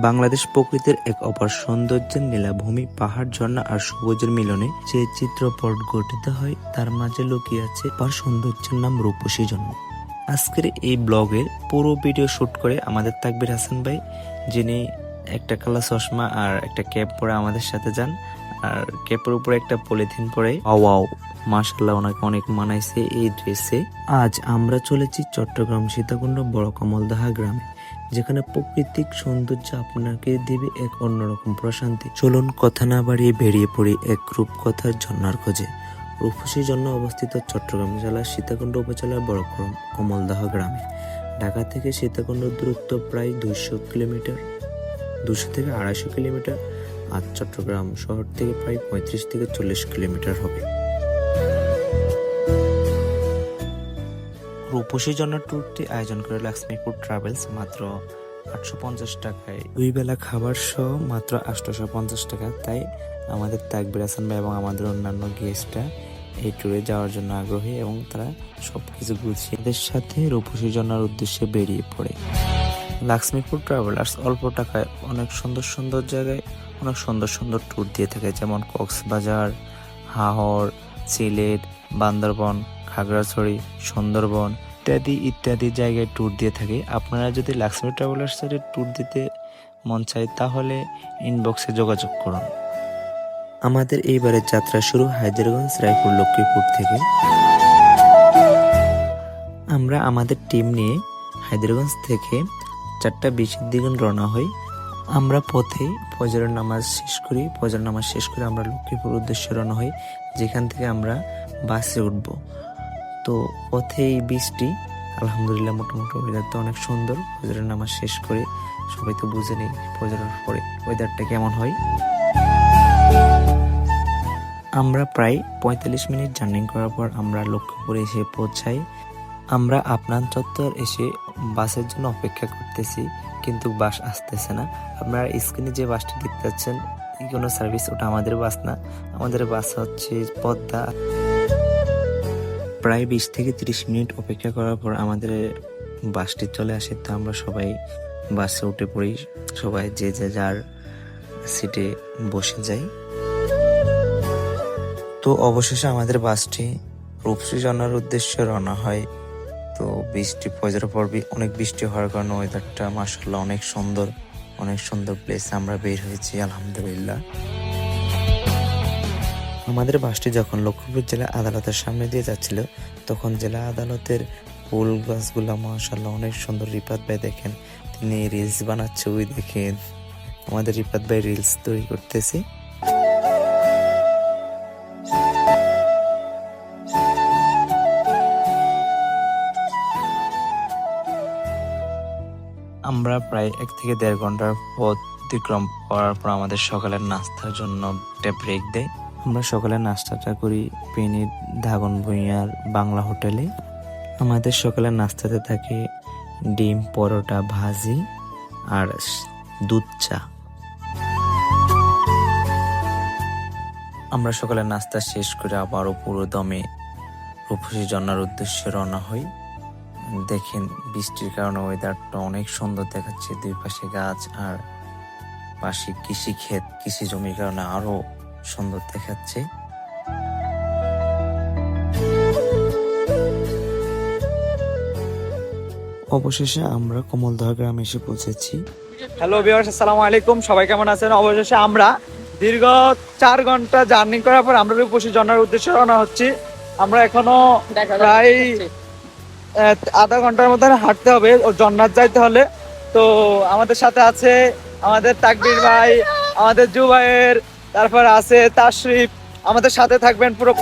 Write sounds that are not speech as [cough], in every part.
বাংলাদেশ প্রকৃতির এক অপার সৌন্দর্যের নীলাভূমি, পাহাড়, ঝর্ণা আর সবুজের মিলনে যে চিত্রপট গঠিত হয়, তার মাঝে লুকিয়ে আছে পার সৌন্দর্যের নাম রূপসী জন্ম। আজকের এই ব্লগের পুরো ভিডিও শুট করে আমাদের তাকবির হাসান ভাই, যিনি একটা কালা চশমা আর একটা ক্যাপ পরে আমাদের সাথে যান, আর ক্যাপের উপরে একটা পলিথিন পরে, ওয়াও মাশাল্লাহ ওনাকে অনেক মানাইছে এই ড্রেসে। আজ আমরা চলেছি চট্টগ্রাম সীতাকুণ্ড বড় কমলদাহা গ্রামে। যেখানে প্রাকৃতিক সৌন্দর্য আপনাকে দেবে এক অন্যরকম প্রশান্তি। চলুন কথা না বাড়িয়ে বেরিয়ে পড়ি এক রূপকথার ঝর্ণার খোঁজে। রূপসী জন্য অবস্থিত চট্টগ্রাম জেলার সীতাকুণ্ড উপজেলার বড় কমলদাহ গ্রামে। ঢাকা থেকে সীতাকুণ্ড দূরত্ব প্রায় দুইশো কিলোমিটার দুশো থেকে আড়াইশো কিলোমিটার, আর চট্টগ্রাম শহর থেকে প্রায় পঁয়ত্রিশ থেকে চল্লিশ কিলোমিটার হবে। রূপসী জন্য ট্যুরটি আয়োজন করে লক্ষ্মীপুর ট্রাভেলস মাত্র আটশো পঞ্চাশ টাকায়। দুই বেলা খাবার সহ মাত্র আটশোশো পঞ্চাশ টাকা। তাই আমাদের তাকবির হাসান ভাই এবং আমাদের অন্যান্য গেস্টরা এই ট্যুরে যাওয়ার জন্য আগ্রহী এবং তারা সব কিছু গুছিয়ে এদের সাথে রূপসী জন্নার উদ্দেশ্যে বেরিয়ে পড়ে। লক্ষ্মীপুর ট্রাভেলার্স অল্প টাকায় অনেক সুন্দর সুন্দর জায়গায় অনেক সুন্দর সুন্দর ট্যুর দিয়ে থাকে, যেমন কক্সবাজার হাহর সিলেট, বান্দরবন, খাগড়াছড়ি, সুন্দরবন ইত্যাদি ইত্যাদি জায়গায় ট্যুর দিয়ে থাকে। আপনারা যদি লাক্সমি ট্রাভেলার্স ট্যুর দিতে মন চায়, তাহলে ইনবক্সে যোগাযোগ করুন। আমাদের এইবারের যাত্রা শুরু হায়দ্রারগঞ্জ রায়পুর, লক্ষ্মীপুর থেকে। আমরা আমাদের টিম নিয়ে হায়দ্রারগঞ্জ থেকে চারটা বিশের দিকে রওনা হই। আমরা পথে ফজরের নামাজ শেষ করি। ফজর নামাজ শেষ করে আমরা লক্ষ্মীপুর উদ্দেশ্যে রওনা হই। যেখান থেকে আমরা বাসে উঠব। তো পথে এই বীজটি আলহামদুলিল্লাহ মোটামুটি ওয়েদারটা অনেক সুন্দর। ফজরের নামাজ শেষ করে সবাই তো বুঝে নেই ফজরের পরে ওয়েদারটা কেমন হয়। আমরা প্রায় পঁয়তাল্লিশ মিনিট জার্নি করার পর আমরা লক্ষ্মীপুরে এসে পৌঁছাই। আমরা আপনার চত্বর এসে বাসের জন্য অপেক্ষা করতেছি, কিন্তু বাস আসতেছে না। আপনারা স্ক্রিনে যে বাসটি দেখতে পাচ্ছেন, কোনো সার্ভিস ওটা আমাদের বাস না। আমাদের বাস হচ্ছে পদ্মা। প্রায় বিশ থেকে তিরিশ মিনিট অপেক্ষা করার পর আমাদের বাসটি চলে আসে। তো আমরা সবাই বাসে উঠে পড়ি। সবাই যে যে যার সিটে বসে যাই। তো অবশেষে আমাদের বাসটি রূপসী জানার উদ্দেশ্যে রওনা হয়। তো বৃষ্টি ফজর পর অনেক বৃষ্টি হওয়ার কারণে ওয়েদারটা মাসাল্লাহ অনেক সুন্দর। অনেক সুন্দর প্লেস আমরা বের হয়েছি, আলহামদুলিল্লাহ। আমাদের বাসটি যখন লক্ষ্মীপুর জেলা আদালতের সামনে দিয়ে যাচ্ছিল, তখন জেলা আদালতের ফুল গাছগুলা মাসাল্লাহ অনেক সুন্দর রিপাত ভাই দেখেন। তিনি রিলস বানাচ্ছে, ওই দেখেন। আমাদের রিপাত ভাই রিলস তৈরি করতেছে। আমরা প্রায় এক থেকে দেড় ঘণ্টার পথ অতিক্রম করার পর আমাদের সকালের নাস্তার জন্য একটা ব্রেক দেয়। আমরা সকালে নাস্তাটা করি পেনির ধাগন ভুঁইয়ার বাংলা হোটেলে। আমাদের সকালের নাস্তাতে থাকে ডিম, পরোটা, ভাজি আর দুধ চা। আমরা সকালে নাস্তা শেষ করে আবারও পুরো দমে রূপসী জন্নার উদ্দেশ্যে রওনা হই। দেখেন, বৃষ্টির কারণে ওয়েদারটা অনেক সুন্দর দেখাচ্ছে। দুই পাশে গাছ আর পাশে কৃষি ক্ষেত কৃষি জমির কারণে আরও সুন্দর দেখাচ্ছে। অবশেষে আমরা কমলদহ গ্রামে এসে পৌঁছেছি। হ্যালো ভিউয়ার্স আসসালামু আলাইকুম। সবাই কেমন আছেন? অবশেষে আমরা দীর্ঘ চার ঘণ্টা জার্নি করার পর আমরা রূপসী জন্নার উদ্দেশ্যে রওনা হচ্ছি। আমরা এখনও প্রায় আধা ঘণ্টার মধ্যে হাঁটতে হবে ও জন্নাত যাইতে হলে। তো আমাদের সাথে আছে আমাদের তাকবির ভাই আমাদের জুবাইয়ের তারপর আছে তাশরিফ। আমাদের সাথে থাকবেন পুরো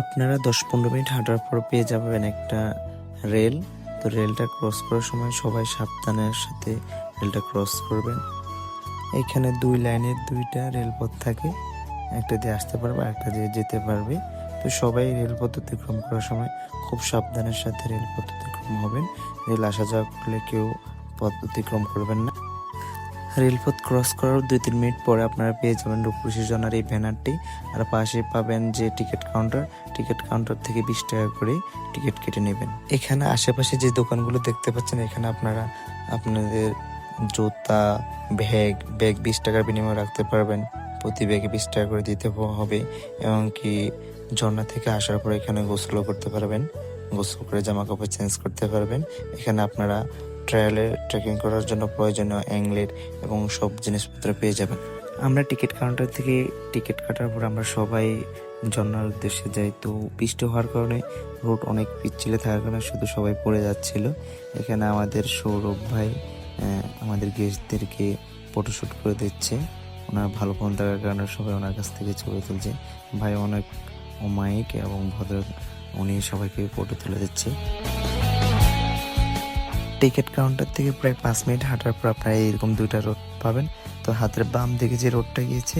আপনারা দশ পনেরো মিনিট হাঁটার পর পেয়ে যাবেন একটা রেল। তো রেলটা ক্রস করার সময় সবাই সাবধানের সাথে রেলটা ক্রস করবেন। এখানে দুই লাইনের দুইটা রেলপথ থাকে। একটা দিয়ে আসতে পারবে, একটা দিয়ে যেতে পারবে। তো সবাই রেলপথ অতিক্রম করার সময় খুব সাবধানের সাথে রেলপথ অতিক্রম হবেন। রেল আসা যাওয়া করলে কেউ পথ অতিক্রম করবেন না। রেলপথ ক্রস করার দুই তিন মিনিট পরে আপনারা পেয়ে যাবেন রূপসী জনার এই ব্যানারটি। আর পাশে পাবেন যে টিকিট কাউন্টার টিকিট কাউন্টার থেকে বিশ টাকা করে টিকিট কেটে নেবেন। এখানে আশেপাশে যে দোকানগুলো দেখতে পাচ্ছেন, এখানে আপনারা আপনাদের জুতা, ব্যাগ ব্যাগ বিশ টাকার বিনিময়ে রাখতে পারবেন। প্রতি ব্যাগে বিশ টাকা করে দিতে হবে। এবং কি ঝর্ণা থেকে আসার পর এখানে গোসলও করতে পারবেন। গোসল করে জামা কাপড় চেঞ্জ করতে পারবেন। এখানে আপনারা ট্রায়ালে ট্রেকিং করার জন্য প্রয়োজনীয় অ্যাংলেট এবং সব জিনিসপত্র পেয়ে যাবেন। আমরা টিকিট কাউন্টার থেকে টিকিট কাটার পর আমরা সবাই ঝর্ণার উদ্দেশ্যে যাই। তো বৃষ্টি হওয়ার কারণে রোড অনেক পিচ্ছিলে থাকার কারণে শুধু সবাই পড়ে যাচ্ছিল। এখানে আমাদের সৌরভ ভাই আমাদের গেস্টদেরকে ফটোশ্যুট করে দিচ্ছে। ওনার ভালো ফোন থাকার কারণে সবাই ওনার কাছ থেকে ছবি তুলছে। ভাই অনেক অমায়িক এবং ভদ্র, উনি সবাইকে ফটো তুলে দিচ্ছে। টিকিট কাউন্টার থেকে প্রায় পাঁচ মিনিট হাঁটার পর আপনারা এরকম দুইটা রোড পাবেন। তো হাতের বাম দিকে যে রোডটা গিয়েছে,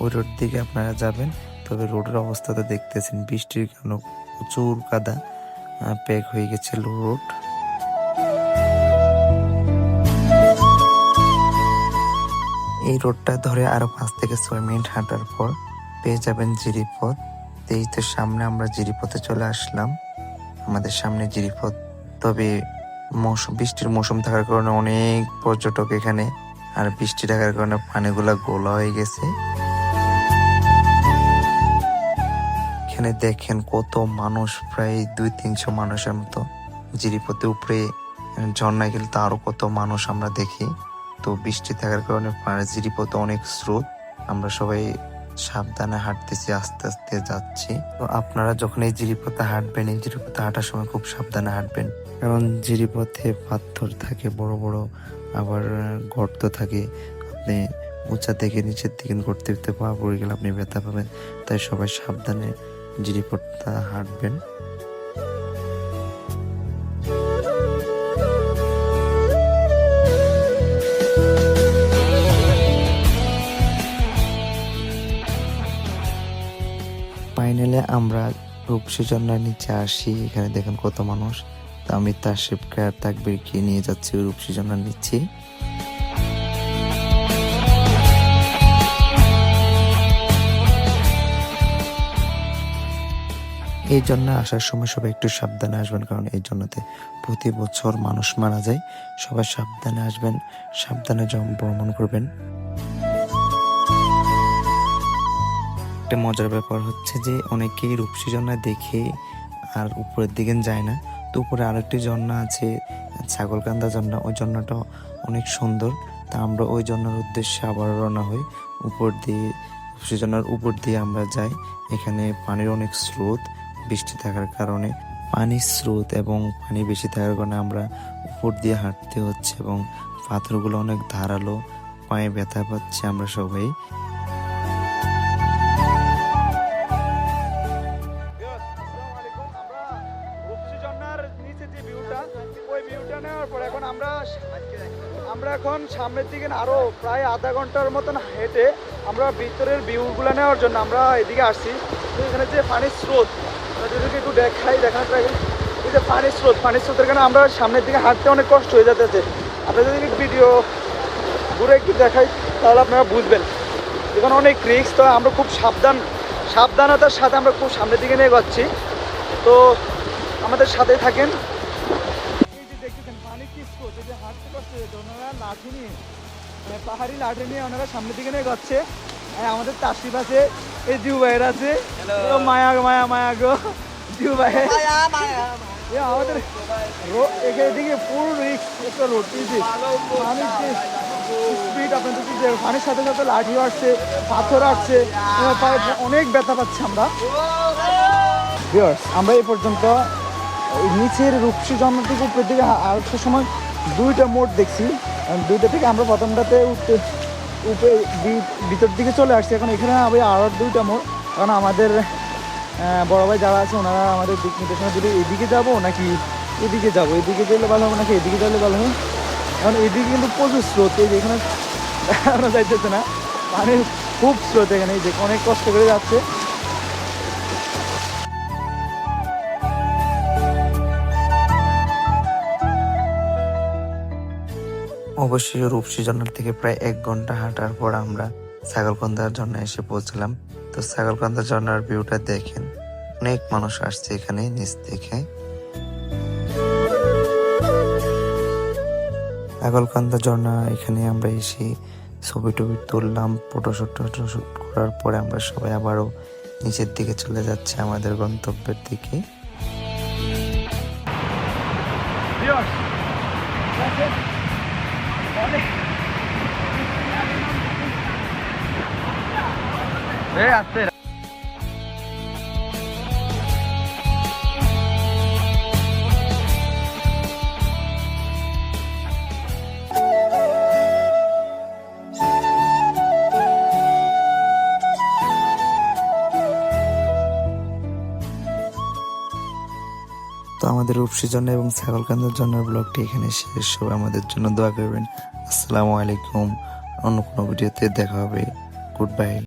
ওই রোড দিকে আপনারা যাবেন। তবে রোডের অবস্থা তো দেখতেছেন, বৃষ্টির কারণে প্রচুর কাদা প্যাক হয়ে গেছে রোড এই রোডটা ধরে আরও পাঁচ থেকে ছয় মিনিট হাঁটার পর পেয়ে যাবেন জিরিপথ। এই সামনে আমরা জিরিপথে চলে আসলাম। আমাদের সামনে জিরিপথ। তবে মৌসুম, বৃষ্টির মৌসুম থাকার কারণে অনেক পর্যটক এখানে, আর বৃষ্টি থাকার কারণে পানিগুলা গোলা হয়ে গেছে। এখানে দেখেন কত মানুষ, প্রায় দুই তিনশো মানুষের মতো জিরিপথে উপরে ঝর্ণায় গেলে তো আরও কত মানুষ আমরা দেখি। তো বৃষ্টি থাকার কারণে জিরিপথে অনেক স্রোত, আমরা সবাই সাবধানে হাঁটতেছি, আস্তে আস্তে যাচ্ছি। তো আপনারা যখন এই জিরিপথে হাঁটবেন, এই জিরিপথে হাঁটার সময় খুব সাবধানে হাঁটবেন। কারণ জিরিপথে পাথর থাকে, বড় বড় আবার গর্ত থাকে, আপনি উঁচা থেকে নিচের দিকে করতে করতে পা পড়ে গেলে আপনি ব্যথা পাবেন। তাই সবাই সাবধানে জিরিপথটা হাঁটবেন। ফাইনালে আমরা রূপসী ঝর্ণার নিচে আসি। এখানে দেখেন কত মানুষ। তো আমি তার শিবকে আর তাকবিরকে নিয়ে যাচ্ছি ওই রূপসী ঝর্ণার নিচে এই জন্য আসার সময় সবাই একটু সাবধানে আসবেন, কারণ এই জন্যতে প্রতি বছর মানুষ মারা যায়। সবাই সাবধানে আসবেন, সাবধানে ভ্রমণ করবেন। একটা মজার ব্যাপার হচ্ছে যে অনেকেই রূপসী ঝর্ণা দেখে আর উপরের দিকে যায় না। তো উপরে আরেকটি ঝর্ণা আছে, ছাগলকান্দা ঝর্ণা। ওই ঝর্ণাটা অনেক সুন্দর। তা আমরা ওই ঝর্ণার উদ্দেশ্যে আবার রওনা হই। উপর দিয়ে ঝর্ণার উপর দিয়ে আমরা যাই। এখানে পানির অনেক স্রোত, বৃষ্টি থাকার কারণে। পানির স্রোত এবং পানি বেশি থাকার কারণে আমরা উপর দিয়ে হাঁটতে হচ্ছে এবং পাথরগুলো অনেক ধারালো, পায়ে ব্যথা পাচ্ছে আমরা সবাই। সামনের দিকে না, আরও প্রায় আধা ঘণ্টার মতন হেঁটে আমরা ভিতরের ভিউগুলো নেওয়ার জন্য আমরা এদিকে আসছি। এখানে যে পানির স্রোত যদি একটু দেখাই ট্রাই করি। এই যে পানির স্রোত, পানির স্রোতের কারণে আমরা সামনের দিকে হাঁটতে অনেক কষ্ট হয়ে যাচ্ছে আপনারা যদি ভিডিও ঘুরে একটু দেখাই, তাহলে আপনারা বুঝবেন। এখানে অনেক রিস্ক তো আমরা খুব সাবধান, সাবধানতার সাথে আমরা খুব সামনের দিকে নিয়ে যাচ্ছি। তো আমাদের সাথে থাকেন। পাহাড়ি লাঠি নিয়ে ওনারা সামনের দিকে নিয়ে যাচ্ছে। আমাদের তার পাশে এই জিউ ভাইয়ের আছে। মায়া মায়া মায়া গো। জিউ ভাই। আমাদের রো- এখানে দিকে পুরো রিক্স একটা রোড দিয়েছে। পানির যে স্পিড আপনাদের কি যে পানির সাথে সাথে লাঠি আসছে পাথর আসছে। পায়ে অনেক ব্যথা পাচ্ছি আমরা। আমরা এই পর্যন্ত নিচের রূপসী জন্ম থেকে উপরের দিকে আর সময় দুইটা মোড় দেখছি। দুইটা থেকে আমরা প্রথমটাতে উঠতে উপরে ভিতর দিকে চলে আসছি। এখন এখানে আবার আরও দুইটা মোড়। কারণ আমাদের বড় ভাই যারা আছে, ওনারা আমাদের দিক নির্দেশনা দিলে এদিকে যাব নাকি এদিকে যাব? এদিকে গেলে ভালো হবে নাকি এদিকে গেলে ভালো হবে? এখন এদিকে কিন্তু প্রচুর স্রোত। এই যে এখানে [laughs] যাইতেছে না। পানির খুব স্রোত এখানে। এই যে অনেক কষ্ট করে যাচ্ছে। অবশ্যই রূপসী জন্নার থেকে প্রায় এক ঘণ্টা হাঁটার পর আমরা ছাগলকন্দার জন্য এসে পৌঁছলাম। তো ছাগলকন্দা ঝর্ণার ভিউটা দেখেন। অনেক মানুষ আসছে এখানে নিচ থেকে। ছাগলকান্দা ঝর্ণা, এখানে আমরা এসে ছবি টবি তুললাম ফটোশুট টটোশুট করার পরে আমরা সবাই আবারও নিচের দিকে চলে যাচ্ছে আমাদের গন্তব্যের দিকে। আসছে। তো আমাদের রূপসী জন্য এবং ছাগলকান্দার জন্য ব্লগটি এখানে শেষ। সবাই আমাদের জন্য দোয়া করবেন। আসসালামু আলাইকুম। অন্য কোনো ভিডিওতে দেখা হবে। Good bye